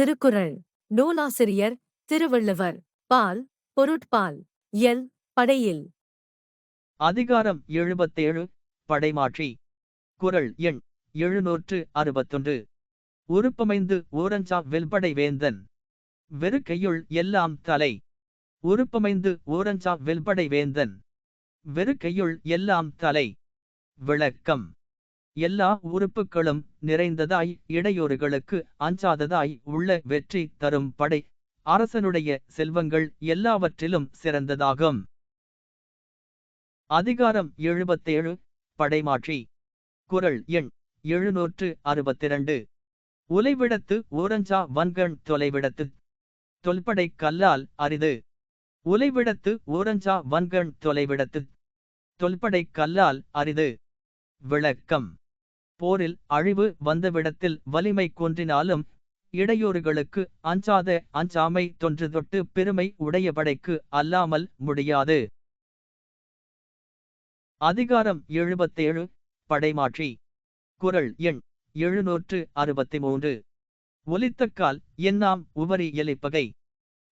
திருக்குறள். நூலாசிரியர் திருவள்ளுவர். பால் பொருட்பால். எல் படையில். அதிகாரம் எழுபத்தேழு படைமாற்றி. குறள் எண் எழுநூற்று அறுபத்தொன்று. உருப்பமைந்து ஊரஞ்சா வெல்படை வேந்தன் வெறுக்கையுள் எல்லாம் தலை. உருப்பமைந்து ஊரஞ்சா வெல்படை வேந்தன் வெறுக்கையுள் எல்லாம் தலை. விளக்கம். எல்லா உறுப்புகளும் நிறைந்ததாய் இடையூறுகளுக்கு அஞ்சாததாய் உள்ள வெற்றி தரும் படை அரசனுடைய செல்வங்கள் எல்லாவற்றிலும் சிறந்ததாகும். அதிகாரம் எழுபத்தேழு படைமாற்றி. குறள் எண் எழுநூற்று அறுபத்திரண்டு. உலைவிடத்து ஊரஞ்சா வன்கண் தொலைவிடத்து. தொல்படை கல்லால் அரிது. உலைவிடத்து ஊரஞ்சா வன்கண் தொலைவிடத்து. தொல்படை கல்லால் அரிது. விளக்கம். போரில் அழிவு வந்தவிடத்தில் வலிமை கொன்றினாலும் இடையூறுகளுக்கு அஞ்சாத அஞ்சாமை தொன்று தொட்டு பெருமை உடைய படைக்கு அல்லாமல் முடியாது. அதிகாரம் எழுபத்தேழு. படைமாற்றி. குறள் எண் எழுநூற்று அறுபத்தி மூன்று ஒலித்தக்கால் என்னாம் உவரி எலிப்பகை.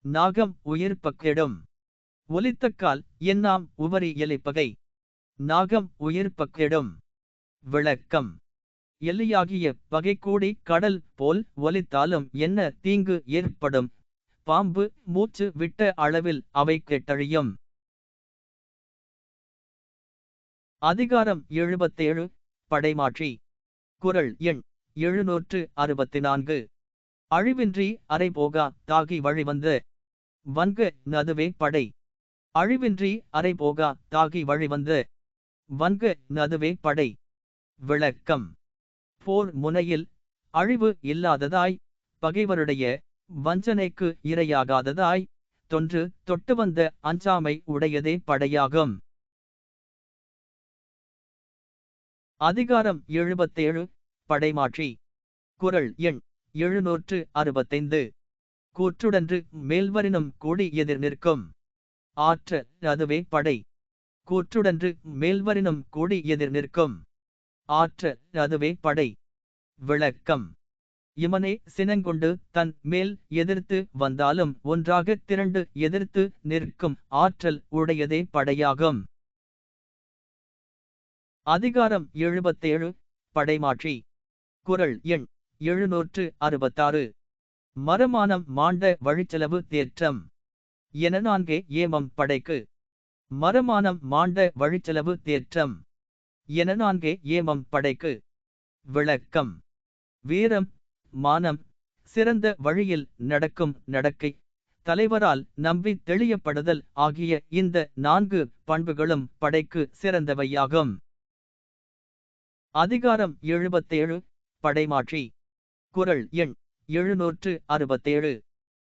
நாகம் உயிர் பக்கிடும். ஒலித்தக்கால் என்னாம் உவரி எலிப்பகை. நாகம் உயிர் பக்கிடும். விளக்கம். எல்லையாகிய பகை கடல் போல் ஒலித்தாலும் என்ன தீங்கு ஏற்படும்? பாம்பு மூச்சு விட்ட அளவில் அவை கெட்டழியும். அதிகாரம் எழுபத்தேழு. படைமாற்றி. குறள் எண் எழுநூற்று அறுபத்தி நான்கு அழிவின்றி அரைபோகா தாகி வழிவந்த. வன்க நதுவே படை. அழிவின்றி அரைபோகா தாகி வழிவந்த. வன்க நதுவே படை. விளக்கம். போர் முனையில் அழிவு இல்லாததாய் பகைவருடைய வஞ்சனைக்கு இரையாகாததாய் தொன்று தொட்டு வந்த அஞ்சாமை உடையதே படையாகும். அதிகாரம் எழுபத்தேழு படைமாற்றி. குறள் எண் எழுநூற்று அறுபத்தைந்து. கூற்றுடன்று மேல்வரினும் கூடி எதிர் நிற்கும். ஆற்ற அதுவே படை. கூற்றுடன்று மேல்வரினும் கூடி எதிர் நிற்கும். ஆற்ற அதுவே படை. விளக்கம். இமனே சினங்கொண்டு தன் மேல் எதிர்த்து வந்தாலும் ஒன்றாக திரண்டு எதிர்த்து நிற்கும் ஆற்றல் உடையதே படையாகும். அதிகாரம் எழுபத்தேழு படைமாற்றி. குறள் எண் எழுநூற்று அறுபத்தாறு. மரமானம் மாண்ட வழிச்செலவு தேற்றம். என நான்கே ஏமம் படைக்கு. மரமானம் மாண்ட வழிச்செலவு தேற்றம். என நான்கே ஏமம் படைக்கு. விளக்கம். வீரம் மானம் சிறந்த வழியில் நடக்கும் நடக்கை தலைவரால் நம்பி தெளியப்படுதல் ஆகிய இந்த நான்கு பண்புகளும் படைக்கு சிறந்தவையாகும். அதிகாரம் எழுபத்தேழு படைமாற்றி. குறள் எண் எழுநூற்று அறுபத்தேழு.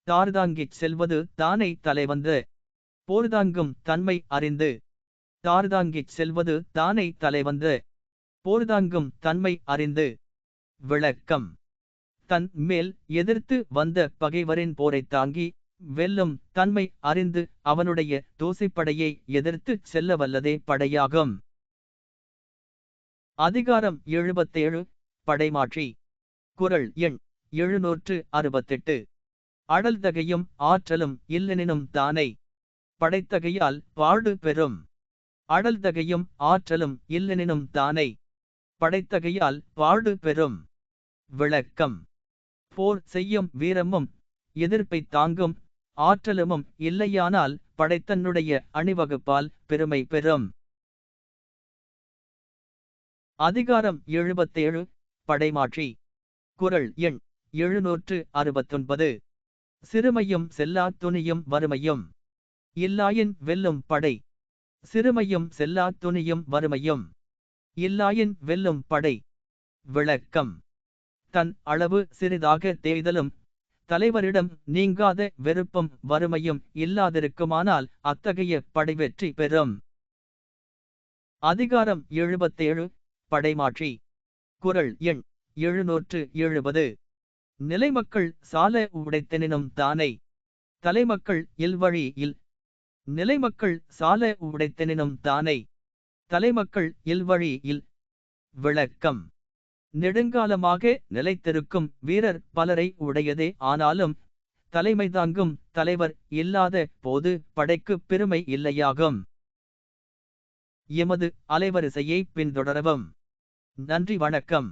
தார்தாங்கிச் செல்வது தானே தலைவந்து. போர்தாங்கும் தன்மை அறிந்து. தார்தாங்கிச் செல்வது தானே தலைவந்து போர்தாங்கும் தன்மை அறிந்து. விளக்கம். தன் மேல் எதிர்த்து வந்த பகைவரின் போரைத் தாங்கி வெல்லும் தன்மை அறிந்து அவனுடைய தோசைப்படையை எதிர்த்துச் செல்ல வல்லதே படையாகும். அதிகாரம் எழுபத்தேழு படைமாற்றி. குறள் எண் எழுநூற்று அறுபத்தெட்டு. அடல்தகையும் ஆற்றலும் இல்லெனினும் தானை. படைத்தகையால் பாடு பெறும். அடல்தகையும் ஆற்றலும் இல்லெனினும் தானை. படைத்தகையால் பாடு பெறும். விளக்கம். போர் செய்யும் வீரமும் எதிர்ப்பை தாங்கும். ஆற்றலுமும் இல்லையானால் படைத்தன்னுடைய அணிவகுப்பால் பெருமை பெறும். அதிகாரம் எழுபத்தேழு. படைமாற்றி. குறள் எண் எழுநூற்று அறுபத்தொன்பது. சிறுமையும் செல்லா துணியும் வறுமையும். இல்லாயின் வெல்லும் படை. சிறுமையும் செல்லா துணியும் வறுமையும். இல்லாயின் வெல்லும் படை. விளக்கம். தன் அளவு சிறிதாக தேய்தலும் தலைவரிடம் நீங்காத வெறுப்பும் வறுமையும் இல்லாதிருக்குமானால் அத்தகைய படை வெற்றி பெறும். அதிகாரம் எழுபத்தேழு படைமாற்றி. குறள் எண் எழுநூற்று எழுபது. நிலைமக்கள் சால உடைத்தெனினும் தானை. தலைமக்கள் இல்வழி இல் நிலைமக்கள் சால உடைத்தெனினும் தானை. தலைமக்கள் இல்வழி இல் விளக்கம். நெடுங்காலமாக நிலைத்திருக்கும் வீரர் பலரை உடையதே ஆனாலும் தலைமை தாங்கும் தலைவர் இல்லாத போது படைக்கு பெருமை இல்லையாகும். எமது அலைவரிசையை பின்தொடரவும். நன்றி வணக்கம்.